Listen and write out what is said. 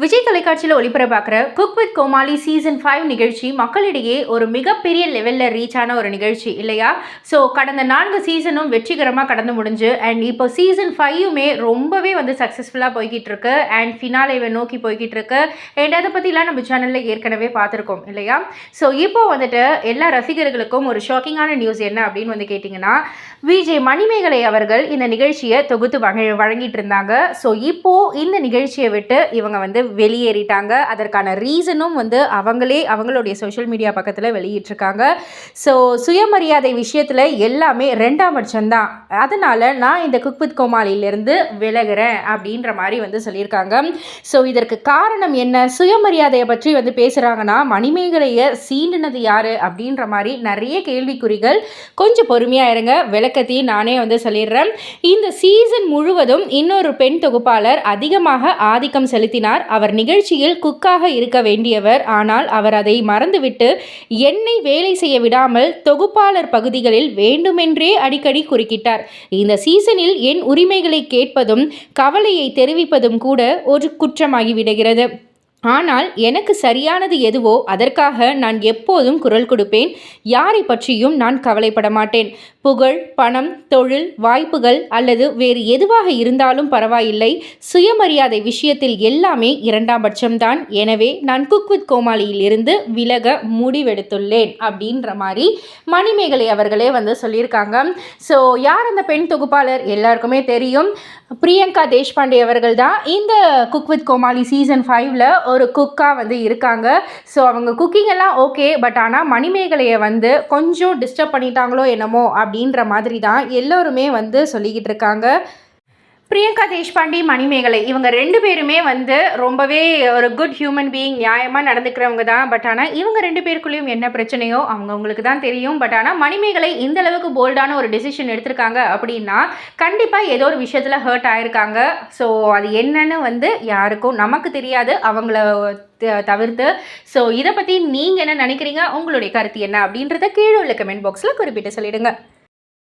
விஜய் தொலைக்காட்சியில் ஒளிபரப்பாக்குற cook with Comali season five நிகழ்ச்சி மக்களிடையே ஒரு மிகப்பெரிய லெவலில் ரீச் ஆன ஒரு நிகழ்ச்சி இல்லையா? ஸோ கடந்த நான்கு சீசனும் வெற்றிகரமாக கடந்து முடிஞ்சு அண்ட் இப்போ சீசன் ஃபைவுமே ரொம்பவே வந்து சக்ஸஸ்ஃபுல்லாக போய்கிட்டு இருக்கு அண்ட் ஃபினாலேவை நோக்கி போய்கிட்டு இருக்கு அண்ட் அதை பற்றிலாம் நம்ம சேனலில் ஏற்கனவே பார்த்துருக்கோம் இல்லையா? ஸோ இப்போ வந்துட்டு எல்லா ரசிகர்களுக்கும் ஒரு ஷாக்கிங்கான நியூஸ் என்ன அப்படின்னு வந்து கேட்டிங்கன்னா விஜய் மணிமேகலை அவர்கள் இந்த நிகழ்ச்சியை தொகுத்து வழ வழங்கிட்டு இருந்தாங்க. ஸோ இப்போது இந்த நிகழ்ச்சியை விட்டு இவங்க வந்து வெளியேறிட்டாங்க. அதற்கான ரீசனும் வந்து அவங்களே அவங்களுடைய சோஷியல் மீடியா பக்கத்தில் வெளியிட்டிருக்காங்க. ஸோ சுயமரியாதை விஷயத்தில் எல்லாமே ரெண்டாம் பட்சம்தான் அதனால் நான் இந்த குக் வித் கோமாளியிலேருந்து விலகிறேன் அப்படின்ற மாதிரி வந்து சொல்லியிருக்காங்க. ஸோ இதற்கு காரணம் என்ன? சுயமரியாதையை பற்றி வந்து பேசுகிறாங்கன்னா மணிமேகலையை சீண்டினது யார் அப்படின்ற மாதிரி நிறைய கேள்விக்குறிகள். கொஞ்சம் பொறுமையாக இருங்க. விளக்கத்தையும் நானே வந்து சொல்லிடுறேன். இந்த சீசன் முழுவதும் இன்னொரு பெண் தொகுப்பாளர் அதிகமாக ஆதிக்கம் செலுத்தினார். அவர் நிகழ்ச்சியில் குக்காக இருக்க வேண்டியவர். ஆனால் அவர் அதை மறந்துவிட்டு என்னை வேலை செய்ய விடாமல் தொகுப்பாளர் பகுதிகளில் வேண்டுமென்றே அடிக்கடி குறுக்கிட்டார். இந்த சீசனில் என் உரிமைகளை கேட்பதும் கவலையை தெரிவிப்பதும் கூட ஒரு குற்றமாகி விடுகிறது. ஆனால் எனக்கு சரியானது எதுவோ அதற்காக நான் எப்போதும் குரல் கொடுப்பேன். யாரை பற்றியும் நான் கவலைப்பட மாட்டேன். புகழ் பணம் தொழில் வாய்ப்புகள் அல்லது வேறு எதுவாக இருந்தாலும் பரவாயில்லை. சுயமரியாதை விஷயத்தில் எல்லாமே இரண்டாம் பட்சம்தான். எனவே நான் குக் வித் கோமாளியில் இருந்து விலக முடிவெடுத்துள்ளேன் அப்படின்ற மாதிரி மணிமேகலை அவர்களே வந்து சொல்லியிருக்காங்க. ஸோ யார் அந்த பெண் தொகுப்பாளர்? எல்லாருக்குமே தெரியும். பிரியங்கா தேஷ்பாண்டே அவர்கள் தான் இந்த குக் வித் கோமாளி சீசன் ஃபைவ்ல ஒரு குக்காக வந்து இருக்காங்க. ஸோ அவங்க குக்கிங் எல்லாம் ஓகே பட் ஆனால் மணிமேகலையை வந்து கொஞ்சம் டிஸ்டர்ப் பண்ணிட்டாங்களோ என்னமோ அப்படி அப்படின்ற மாதிரி தான் எல்லோருமே வந்து சொல்லிக்கிட்டு இருக்காங்க. பிரியங்கா தேஷ்பாண்டி மணிமேகலை இவங்க ரெண்டு பேருமே வந்து ரொம்பவே ஒரு குட் ஹியூமன் பீயிங் நியாயமாக நடந்துக்கிறவங்க தான். பட் ஆனால் இவங்க ரெண்டு பேருக்குள்ளேயும் என்ன பிரச்சனையோ அவங்கவுங்களுக்கு தான் தெரியும். பட் ஆனால் மணிமேகலை இந்த அளவுக்கு போல்டான ஒரு டெசிஷன் எடுத்திருக்காங்க அப்படின்னா கண்டிப்பாக ஏதோ ஒரு விஷயத்தில் ஹர்ட் ஆயிருக்காங்க. ஸோ அது என்னன்னு வந்து யாருக்கும் நமக்கு தெரியாது. அவங்கள தவிர்த்து. ஸோ இதை பற்றி நீங்கள் என்ன நினைக்கிறீங்க? உங்களுடைய கருத்து என்ன அப்படின்றத கீழே உள்ள கமெண்ட் பாக்ஸில் குறிப்பிட்டு சொல்லிடுங்க.